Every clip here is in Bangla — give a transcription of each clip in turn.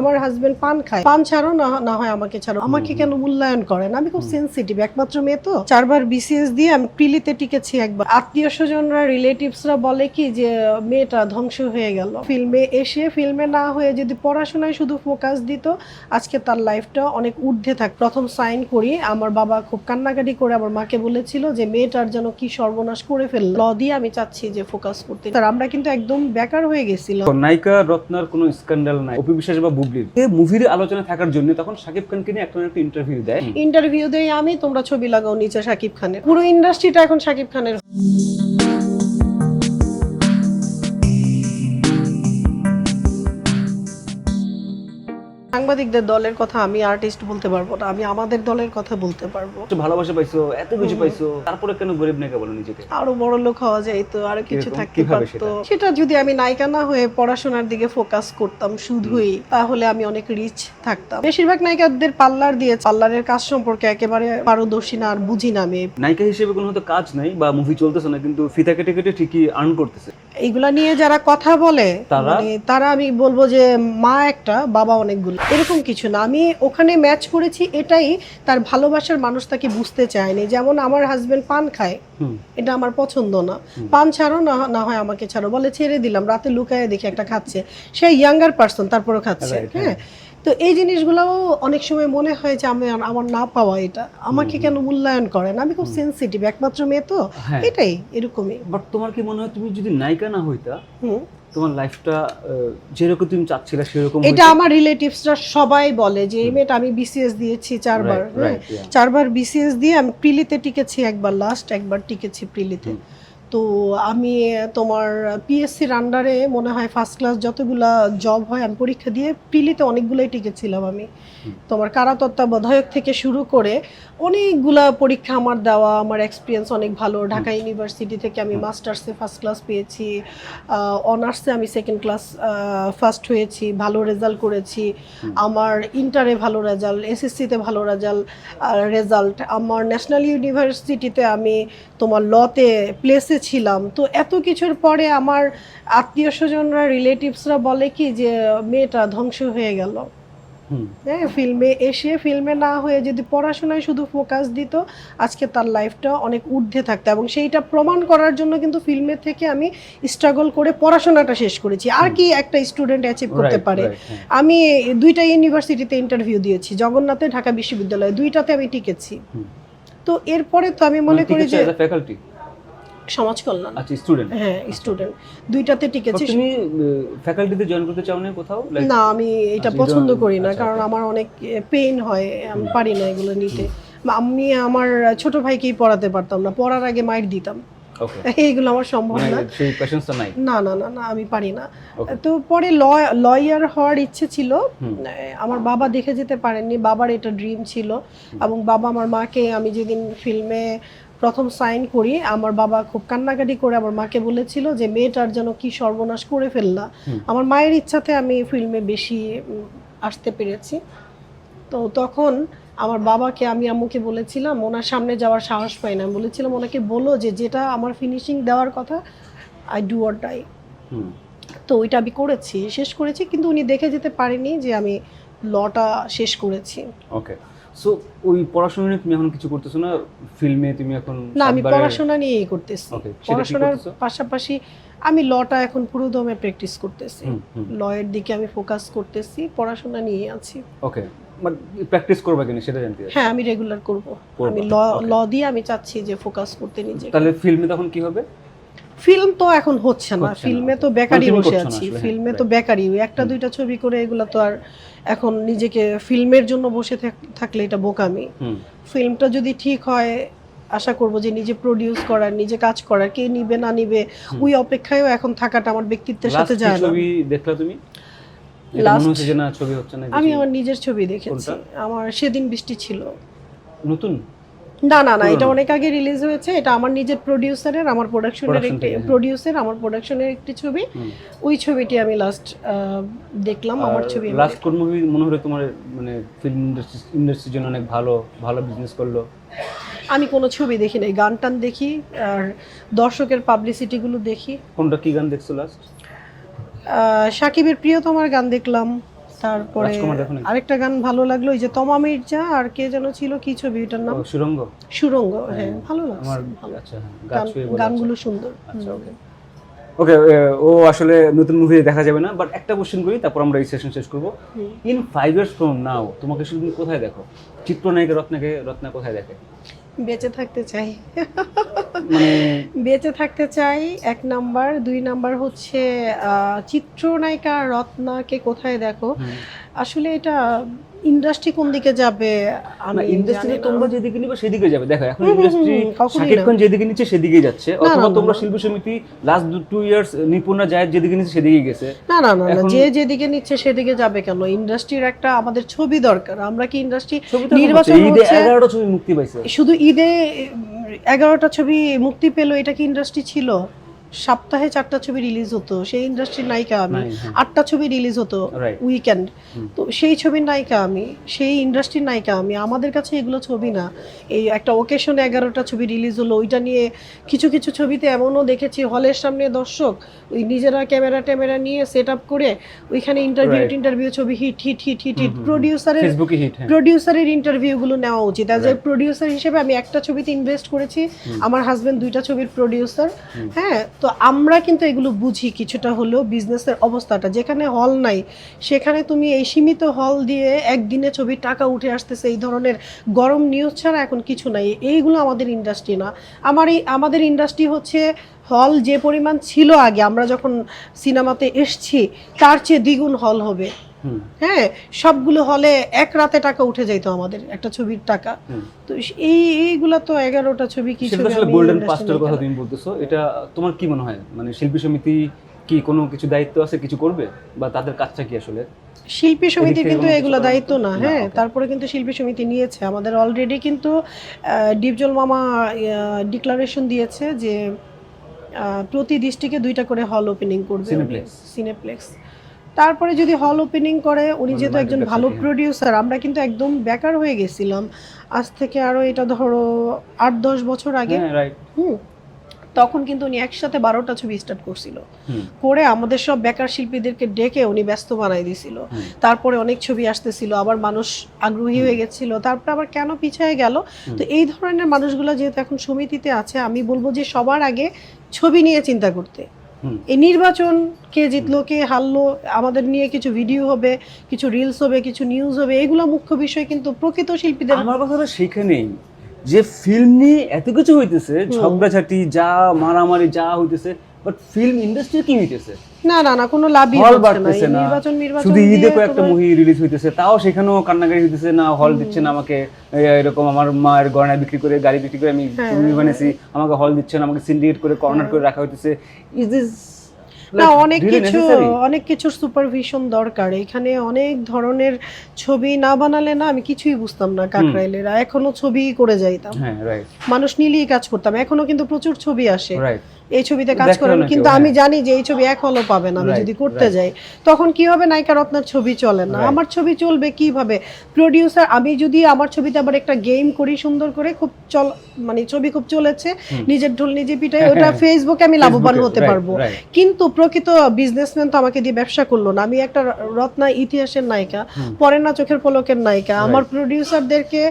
আমার হাজবেন্ড পান খায়। পান ছাড়ো না না হয় আমাকে ছাড়ো আমাকে কেন মূল্যায়ন করেন আমি খুব সেনসিটিভ একমাত্র মেয়ে তো। চারবার বিসিএস দিয়ে আমি প্রিলিতে টিকেছি একবার। আত্মীয় স্বজনরা রিলেটিভসরা বলে কি যে মেয়েটা ধ্বংস হয়ে গেল। ফিল্মে এসে ফিল্মে না হয়ে যদি পড়াশোনায় শুধু ফোকাস দিত আজকে তার লাইফটা অনেক ঊর্ধ্বে থাক। প্রথম সাইন করি আমার বাবা খুব কান্নাকাটি করে আমার মাকে বলেছিল যে মেয়েটার যেন কি সর্বনাশ করে ফেলল? ল দিয়ে আমি চাচ্ছি যে ফোকাস করতে। স্যার আমরা কিন্তু একদম বেকার হয়ে গেছিল। নায়িকা রত্নার কোনো স্ক্যান্ডাল নাই। অপি বিশ্বাস বা বুবলির মুভির আলোচনা থাকার জন্য তখন শাকিব খানকে নিয়ে একটা একটা ইন্টারভিউ দেয়। ইন্টারভিউ দেয় আমি, তোমরা ছবি লাগাও, নিচে শাকিব খানের। পুরো ইন্ডাস্ট্রিটা এখন শাকিব খানের। সাংবাদিকদের দলের কথা আমি আর্টিস্ট বলতে পারব না আমি আমাদের দলের কথা বলতে পারব। ভালোবাসা পাইছো এত কিছু পাইছো তারপরে কেন গরিব নায়িকা বলো নিজেকে? আরও বড় লোক হওয়া যায় তো আরও কিছু থাকতে পারতো। সেটা? যদি আমি নায়িকা না হয়ে পড়াশোনার দিকে ফোকাস করতাম শুধুই তাহলে আমি অনেক রিচ থাকতাম। বেশিরভাগ নায়িকাদের পার্লার দিয়ে পার্লারের কাজ সম্পর্কে একেবারে পারদর্শী না আর বুঝি না আমি। নায়িকা হিসেবে কোনো হয়তো কাজ নাই বা মুভি চলতেছে না কিন্তু ফিতা কেটে কেটে ঠিকই আর্ন করতেছে। এইগুলা নিয়ে যারা কথা বলে তারা? মানে আমি বলব যে মা একটা বাবা অনেকগুলো। এরকম কিছু না। আমি ওখানে ম্যাচ করেছি এটাই তার ভালোবাসার মানুষ তাকে বুঝতে চায়নি। যেমন আমার হাজবেন্ড পান খায় এটা আমার পছন্দ না। পান ছাড়ো না না হয় আমাকে ছাড়ো। বলে ছেড়ে দিলাম রাতে লুকায় দেখি একটা খাচ্ছে। সে ইয়াঙ্গার পার্সন তারপরও খাচ্ছে। হ্যাঁ? তো এই জিনিসগুলোও অনেক সময় মনে হয় যে আমি আমার না পাওয়া এটা। আমাকে কেন মূল্যায়ন করেন আমি খুব সেনসিটিভ একমাত্র মেয়ে তো হ্যাঁ। এটাই এরকমই। বাট তোমার কি মনে হয় তুমি যদি নায়িকা না হইতা তোমার লাইফটা যেরকম তুমি চাচ্ছিলা সেরকম এটা আমার রিলেটিভসরা সবাই বলে যে এই মেয়েটা আমি বিসিএস দিয়েছি চারবার হ্যাঁ। চারবার বিসিএস দিয়ে আমি প্রিলিতে টিকেছি একবার লাস্ট একবার টিকেছি প্রিলিতে। তো আমি তোমার পিএসসির আন্ডারে মনে হয় ফার্স্ট ক্লাস যতগুলা জব হয় আমি পরীক্ষা দিয়ে প্রিলিতে অনেকগুলোই টিকেছিলাম আমি। তোমার কারা তত্ত্বাবধায়ক থেকে শুরু করে অনেকগুলা পরীক্ষা আমার দেওয়া আমার এক্সপিরিয়েন্স অনেক ভালো। ঢাকা ইউনিভার্সিটি থেকে আমি মাস্টার্সে ফার্স্ট ক্লাস পেয়েছি অনার্সে আমি সেকেন্ড ক্লাস ফার্স্ট হয়েছি ভালো রেজাল্ট করেছি। আমার ইন্টারে ভালো রেজাল্ট এসএসসিতে ভালো রেজাল্ট রেজাল্ট আমার ন্যাশনাল ইউনিভার্সিটিতে আমি তোমার লতে প্লেসে ছিলাম। তো এত কিছুর পরে আমার আত্মীয় স্বজনরা রিলেটিভসরা বলে কি যে মেয়েটা ধ্বংস হয়ে গেল। হ্যাঁ ফিল্মে এসে ফিল্মে না হয়ে যদি পড়াশোনায় শুধু ফোকাস দিত আজকে তার লাইফটা অনেক ঊর্ধ্বে থাকতো এবং সেইটা প্রমাণ করার জন্য কিন্তু ফিল্মের থেকে আমি স্ট্রাগল করে পড়াশোনাটা শেষ করেছি। আর কি একটা স্টুডেন্ট অ্যাচিভ করতে পারে। হ্যাঁ। আমি দুইটা ইউনিভার্সিটিতে ইন্টারভিউ দিয়েছি জগন্নাথে ঢাকা বিশ্ববিদ্যালয়ে। দুইটাতে আমি টিকেছি। তো এরপরে তো আমি মনে করি যে ফ্যাকাল্টি সমাজ কল্যাণ। আচ্ছা স্টুডেন্ট হ্যাঁ স্টুডেন্ট দুইটাতে টিকেছি। তুমি ফ্যাকাল্টিতে জয়েন করতে চাও না কোথাও? না আমি এটা আচ্ছা, পছন্দ করি না আচ্ছা, কারণ আমার অনেক পেইন হয় আমি পারি না এগুলো নিতে। আমি আমার ছোট ভাইকেই পড়াতে পারতাম না পড়ার আগে মাইর দিতাম। এইগুলো আমার সম্ভব মানে না। না না না না আমি পারি না। তো পরে লয়ার হওয়ার ইচ্ছে ছিল। আমার বাবা দেখে যেতে পারেননি বাবার এটা ড্রিম ছিল। এবং বাবা আমার মাকে আমি যেদিন ফিল্মে প্রথম সাইন করি আমার বাবা খুব কান্নাকাটি করে আমার মাকে বলেছিল যে মেয়েটার যেন কি সর্বনাশ করে ফেললা। আমার মায়ের ইচ্ছাতে আমি ফিল্মে বেশি আসতে পেরেছি। তো তখন আমার বাবাকে আমি আম্মুকে বলেছিলাম ওনার সামনে যাওয়ার সাহস পাই না। আমি বলেছিলাম ওনাকে বলো যে যেটা আমার ফিনিশিং দেওয়ার কথা আই ডু অর ডাই তো ওইটা আমি করেছি শেষ করেছি কিন্তু উনি দেখে যেতে পারেনি যে আমি লটা শেষ করেছি। ওকে। সো ওই পড়াশোনা নিয়ে তুমি এখন কিছু করতেছো না? ফিল্মে তুমি এখন না আমি পড়াশোনা নিয়েই করতেছি। পড়াশোনার পাশাপাশি আমি লটা এখন পুরো দমে প্র্যাকটিস করতেছি। লয়ের দিকে আমি ফোকাস করতেছি পড়াশোনা নিয়ে আছি। ওকে বাট প্র্যাকটিস করবা কিনা সেটা জানতে হ্যাঁ আমি রেগুলার করব। আমি ল ল দিয়ে আমি চাচ্ছি যে ফোকাস করতে নিজে তাহলে ফিল্মে তখন কি হবে? ফিল্ম তো এখন হচ্ছে না ফিল্মে তো বেকারি বসে আছি হ্যাঁ, ফিল্মে তো বেকারি। একটা দুইটা ছবি করে এগুলো তো আর এখন নিজেকে ফিল্মের জন্য বসে থাক- থাকলে এটা বোকামি। ফিল্মটা যদি ঠিক হয় আশা করব যে নিজে প্রডিউস করার নিজে কাজ করার কে নিবে না নিবে ওই অপেক্ষায়ও এখন থাকাটা আমার ব্যক্তিত্বের সাথে যায় না। ছবি দেখলা তুমি? আমি আমার নিজের ছবি দেখেছি। আমার সেদিন বৃষ্টি ছিল। নতুন? না না না এটা অনেক আগে রিলিজ হয়েছে এটা আমার নিজের প্রোডিউসারের আমার প্রোডাকশনের একটি হ্যাঁ। আমার প্রোডাকশনের একটি ছবি। ওই ছবিটি আমি লাস্ট দেখলাম আমার ছবি লাস্ট কোন মুভি মনে হলো তোমার মানে ফিল্ম ইন্ডাস্ট্রি ইন্ডাস্ট্রির জন্য অনেক ভালো ভালো বিজনেস করল? আমি কোনো ছবি দেখি নাই গান টান দেখি আর দর্শকের পাবলিসিটিগুলো দেখি। কোনটা কি গান দেখছ লাস্ট সাকিবের প্রিয়তমার গান দেখলাম। তারপরে? আরেকটা গান ভালো লাগল ওই যে তমা মির্জা আর কে যেন ছিল কি ছবি ওটার নাম? সুরঙ্গ। সুরঙ্গ হ্যাঁ ভালো লাগছে আচ্ছা হ্যাঁ, গানগুলো সুন্দর। আচ্ছা। ওকে ওকে ও আসলে নতুন মুভি দেখা যাবে না বাট একটা কোশ্চেন করি তারপর আমরা এই সেশন শেষ করব। In five years from now তোমাকে শুধু তুমি কোথায় দেখো? চিত্রনায়িকা রত্নাকে রত্না কোথায় দেখে? বেঁচে থাকতে চাই। মানে বেঁচে থাকতে চাই এক নাম্বার। দুই নাম্বার হচ্ছে চিত্রনায়িকা রত্নাকে কোথায় দেখো? আসলে এটা ইন্ডাস্ট্রি কোন দিকে যাবে আমি ইন্ডাস্ট্রি তোমরা যেদিকে নিবে সেদিকে যাবে। দেখো এখন ইন্ডাস্ট্রি শাকিব খান যেদিকে নিচ্ছে সেদিকেই যাচ্ছে। অথবা তোমরা। শিল্পী সমিতি লাস্ট টু ইয়ার্স নিপুণরা যায় যেদিকে নিচ্ছে সেদিকেই গেছে। না না না যে যেদিকে নিচ্ছে সেদিকে যাবে কেন? ইন্ডাস্ট্রির একটা আমাদের ছবি দরকার। আমরা কি ইন্ডাস্ট্রি নির্বাচন হচ্ছে, ঈদে হচ্ছে এগারোটা ছবি মুক্তি পাইছে। শুধু ঈদে এগারোটা ছবি মুক্তি পেল এটা কি ইন্ডাস্ট্রি ছিল? সপ্তাহে চারটা ছবি রিলিজ হতো। সেই ইন্ডাস্ট্রির নায়িকা আমি হ্যাঁ। আটটা ছবি রিলিজ হতো উইকেন্ড তো সেই ছবির নায়িকা আমি সেই ইন্ডাস্ট্রির নায়িকা আমি আমাদের কাছে এগুলো ছবি না। এই একটা ওকেশনে এগারোটা ছবি রিলিজ হলো ওইটা নিয়ে কিছু কিছু ছবিতে এমনও দেখেছি হলের সামনে দর্শক ওই নিজেরা ক্যামেরা ট্যামেরা নিয়ে সেট আপ করে ওইখানে ইন্টারভিউ ইন্টারভিউ ছবি hit hit hit hit hit প্রডিউসারের প্রডিউসারের ইন্টারভিউগুলো নেওয়া উচিত। As a. প্রডিউসার হিসেবে আমি একটা ছবিতে ইনভেস্ট করেছি আমার হাজব্যান্ড দুইটা ছবির প্রডিউসার হ্যাঁ তো আমরা কিন্তু এগুলো বুঝি কিছুটা হলেও বিজনেসের অবস্থাটা। যেখানে হল নাই, সেখানে তুমি এই সীমিত হল দিয়ে একদিনে ছবির টাকা উঠে আসতেছে, এই ধরনের গরম নিউজ ছাড়া এখন কিছু নাই। এইগুলো আমাদের ইন্ডাস্ট্রি না। আমার এই, আমাদের ইন্ডাস্ট্রি হচ্ছে হল যে পরিমাণ ছিল আগে, আমরা যখন সিনেমাতে এসছি, তার চেয়ে দ্বিগুণ হল হবে। হ্যাঁ সবগুলো হলে এক রাতে টাকা উঠে যাইতো আমাদের একটা ছবির টাকা। তো এই এইগুলা তো এগারোটা ছবি কি আসলে গোল্ডেন পাস্টের কথা তুমি বলতেছো এটা তোমার কি মনে হয়? মানে শিল্পী সমিতি কি কোনো কিছু দায়িত্ব আছে কিছু করবে? বা তাদের কাজটা কি আসলে? শিল্পী সমিতি কিন্তু কোনো এগুলো দায়িত্ব না হ্যাঁ তারপরে কিন্তু শিল্পী সমিতি নিয়েছে। আমাদের অলরেডি কিন্তু ডিপজল মামা ডিক্লারেশন দিয়েছে যে প্রতি ডিস্ট্রিক্টে দুইটা করে হল ওপেনিং করবে. সিনেপ্লেক্স তারপরে যদি হল ওপেনিং করে উনি মানে যেহেতু একজন ভালো। প্রডিউসার আমরা কিন্তু একদম বেকার হয়ে গেছিলাম। আজ থেকে আরও এটা ধরো আট দশ বছর আগে। হ্যাঁ হুম। তখন কিন্তু উনি একসাথে বারোটা ছবি স্টার্ট করছিল। করে আমাদের সব বেকার শিল্পীদেরকে ডেকে উনি ব্যস্ত বানাই দিছিল। তারপরে অনেক ছবি আসতেছিল আবার মানুষ আগ্রহী হয়ে গেছিল। তারপরে আবার কেন পিছিয়ে গেল? তো এই ধরনের মানুষগুলো যেহেতু এখন সমিতিতে আছে আমি বলব যে সবার আগে ছবি নিয়ে চিন্তা করতে। এই নির্বাচন কে জিতলো কে হারলো আমাদের নিয়ে কিছু ভিডিও হবে কিছু রিলস হবে কিছু নিউজ হবে এগুলো মুখ্য বিষয় কিন্তু প্রকৃত শিল্পীদের আমার কথাটা সেখানেই। যে ফিল্ম নিয়ে এত কিছু হইতেছে ঝগড়াঝাটি যা মারামারি যা হইতেছে বাট ফিল্ম ইন্ডাস্ট্রি কি হইতেছে? না না না কোনো লাভই হল না। বাড়তেছে না। নির্বাচন নির্বাচন শুধু ঈদে কয়েকটা মুভি রিলিজ হইতেছে। তাও সেখানেও কান্নাকাটি হইতেছে না হল দিচ্ছে না আমাকে। এরকম আমার মায়ের গয়না বিক্রি করে গাড়ি বিক্রি করে আমি হ্যাঁ, বানিয়েছি আমাকে হল দিচ্ছে না আমাকে সিন্ডিকেট করে কর্নার করে রাখা হইতেছে। ইজ দিস না অনেক কিছু অনেক কিছুর সুপারভিশন দরকার। এখানে অনেক ধরনের ছবি না বানালে না আমি কিছুই বুঝতাম না কাকরাইলেরা। এখনও ছবি করে যাইতাম। হ্যাঁ মানুষ নিলেই কাজ করতাম। এখনও কিন্তু প্রচুর ছবি আসে। রাইট এই ছবিতে কাজ করেন কিন্তু হ্যাঁ। আমি জানি যে এই ছবি এক হলো পাবে না আমি যদি করতে যাই তখন কি হবে নায়িকা রত্নার ছবি চলে না। আমার ছবি চলবে কীভাবে? প্রডিউসার আমি যদি আমার ছবিতে আবার একটা গেম করি সুন্দর করে খুব চল মানে ছবি খুব চলেছে নিজের ঢোল নিজে পিটাই ওটা ফেসবুকে আমি লাভবান হতে পারব। কিন্তু প্রকৃত বিজনেসম্যান তো আমাকে দিয়ে ব্যবসা করল না। আমি একটা রত্না ইতিহাসের নায়িকা পরে না চোখের পলকের নায়িকা। আমার প্রডিউসারদেরকে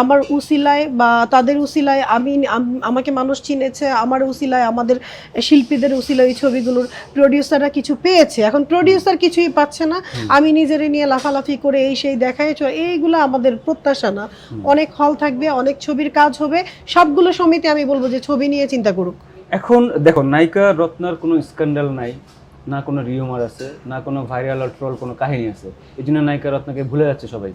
আমার উসিলায় বা তাদের উসিলায় আমি আম- আমাকে মানুষ চিনেছে আমার উসিলায় আমাদের শিল্পীদের উসিলায় ওই ছবিগুলোর প্রডিউসাররা কিছু পেয়েছে। এখন প্রডিউসার কিছুই পাচ্ছে না। আমি নিজেরে নিয়ে লাফালাফি করে এই সেই দেখাই চ- এইগুলো আমাদের প্রত্যাশা না। অনেক হল থাকবে অনেক ছবির কাজ হবে। সবগুলো সমিতি আমি বলব যে ছবি নিয়ে চিন্তা করুক। এখন দেখো নায়িকা রত্নার কোনো স্ক্যান্ডাল নাই না কোনো রিউমার আছে না কোনো ভাইরাল আর ট্রল কোনো কাহিনী আছে। এই জন্য নায়িকা রত্নাকে ভুলে যাচ্ছে সবাই।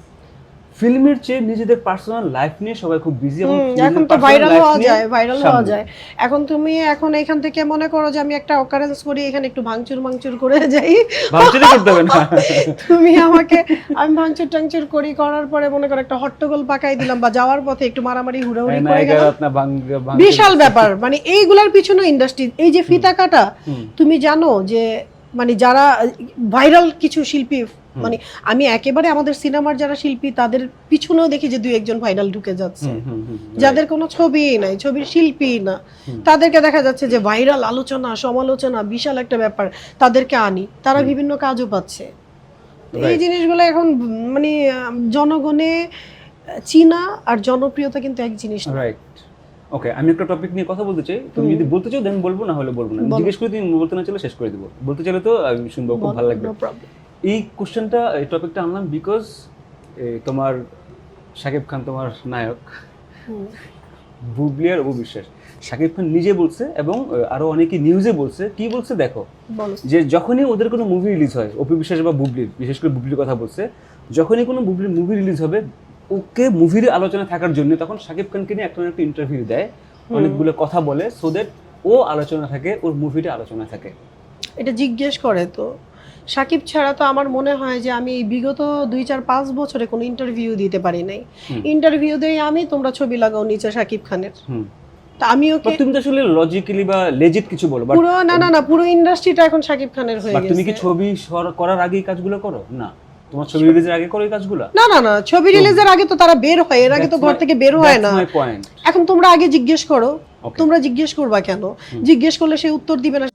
ফিল্মের চেয়ে নিজেদের পার্সোনাল লাইফ নিয়ে সবাই খুব বিজি এবং এখন তো ভাইরাল হওয়া যায় ভাইরাল হওয়া যায়। এখন তুমি এখন এখান থেকে মনে করো যে আমি একটা অকারেন্স করি এখানে একটু ভাঙচুর ভাঙচুর করে যাই। ভাবছেনই করতে হবে না? তুমি আমাকে আমি ভাঙচুর টাংচুর করি করার পরে মনে করো একটা হট্টগোল পাকাই দিলাম বা যাওয়ার পথে একটু মারামারি হুড়াহুড়ি করে গেলাম। বিশাল ব্যাপার মানে এইগুলার পিছনে ইন্ডাস্ট্রি এই যে ফিতা কাটা তুমি জানো যে মানে যারা ভাইরাল কিছু শিল্পী মানে আমি একেবারে আমাদের সিনেমার যারা শিল্পী তাদের পিছনেও দেখি যে দুই একজন ভাইরাল ঢুকে যাচ্ছে। যাদের কোনো ছবি নাই ছবির শিল্পী না। তাদেরকে দেখা যাচ্ছে যে ভাইরাল আলোচনা সমালোচনা বিশাল একটা ব্যাপার তাদেরকে আনি তারা বিভিন্ন কাজও পাচ্ছে। এই জিনিসগুলো এখন মানে জনগণে চীনা আর জনপ্রিয়তা কিন্তু এক জিনিস না। রাইট ওকে আমি একটা টপিক নিয়ে কথা বলতে চাই। তুমি যদি বলতে চাও দেন বলব না হলে বলব না। জিজ্ঞেস করে তুমি বলতে না চলে শেষ করে দিব। বলতে চাইলে তো আমি শুনব খুব ভালো লাগবে। এই কোশ্চেনটা এই টপিকটা আনলাম বিকজ তোমার শাকিব খান তোমার নায়ক। হুম, বুবলি আর অপু বিশ্বাস শাকিব খান নিজে বলছে এবং আরও অনেকে নিউজে বলছে। কি বলছে দেখো যে যখনই ওদের কোনো মুভি রিলিজ হয় অপু বিশ্বাস বা বুবলির বিশেষ করে বুবলির কথা বলছে যখনই কোনো বুবলির মুভি রিলিজ হবে ওকে মুভির আলোচনা থাকার জন্য তখন শাকিব খানকে নিয়ে একটা একটা ইন্টারভিউ দেয়। অনেকগুলো কথা বলে সো দ্যাট ও আলোচনা থাকে ওর মুভিটা আলোচনা থাকে। এটা জিজ্ঞেস করে তো। সাকিব ছাড়া তো আমার মনে হয় যে আমি বিগত দুই চার পাঁচ বছরে কোনো ইন্টারভিউ দিতে পারি নাই। ইন্টারভিউ দেই আমি তোমরা ছবি লাগাও নিচে সাকিব খানের। তা আমি ওকে তুমি তো আসলে লজিক্যালি বা লেজিট কিছু বলো পুরো না না না পুরো ইন্ডাস্ট্রিটা এখন সাকিব খানের হয়ে তুমি কি ছবি করার আগে কাজগুলো করো? না। তোমার ছবি রিলিজের আগে করে কাজগুলো? না না না ছবি রিলিজের আগে তো তারা বের হয় এর আগে তো ঘর থেকে বের হয় না। এখন তোমরা আগে জিজ্ঞেস করো তোমরা জিজ্ঞেস করবা কেন? জিজ্ঞেস করলে সে উত্তর দিবে না।